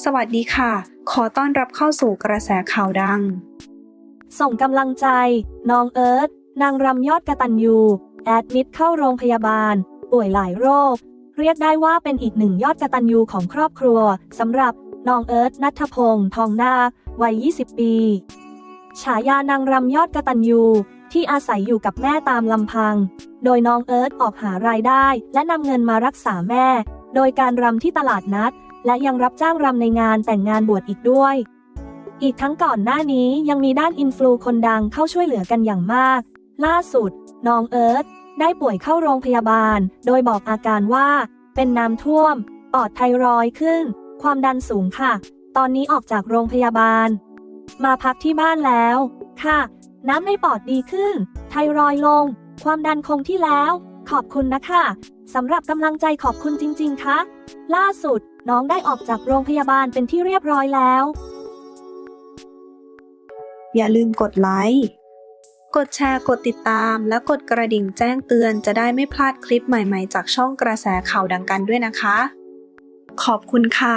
สวัสดีค่ะ ขอต้อนรับเข้าสู่กระแสข่าวดัง ส่งกำลังใจ น้องเอิร์ธนางรำยอดกระตันยูแอดมิดเข้าโรงพยาบาล ป่วยหลายโรค เรียกได้ว่าเป็นอีกหนึ่งยอดกระตันยูของครอบครัวสำหรับน้องเอิร์ธนัทพงศ์ทองนาวัย 20 ปี ฉายานางรำยอดกระตันยูที่อาศัยอยู่กับแม่ตามลำพัง โดยน้องเอิร์ธออกหารายได้ และนำเงินมารักษาแม่ โดยการรำที่ตลาดนัด และยังรับจ้างรำในงานแต่งงานบวชอีกด้วย อีกทั้งก่อนหน้านี้ยังมีด้านอินฟลูคนดังเข้าช่วยเหลือกันอย่างมาก ล่าสุด น้องเอิร์ธได้ป่วยเข้าโรงพยาบาล โดยบอกอาการว่า เป็นน้ำท่วม ปอดไทรอยขึ้น ความดันสูงค่ะ ตอนนี้ออกจากโรงพยาบาล มาพักที่บ้านแล้ว ค่ะ น้ำในปอดดีขึ้น ไทรอยลง ความดันคงที่แล้ว ขอบคุณนะคะสำหรับกำลังใจขอบคุณจริง ๆค่ะล่าสุด น้องได้ออกจากโรงพยาบาลเป็นที่เรียบร้อยแล้ว อย่าลืมกดไลค์ กดแชร์ กดติดตาม และกดกระดิ่งแจ้งเตือนจะได้ไม่พลาดคลิปใหม่ๆ จากช่องกระแสข่าวดังกันด้วยนะคะ ขอบคุณค่ะ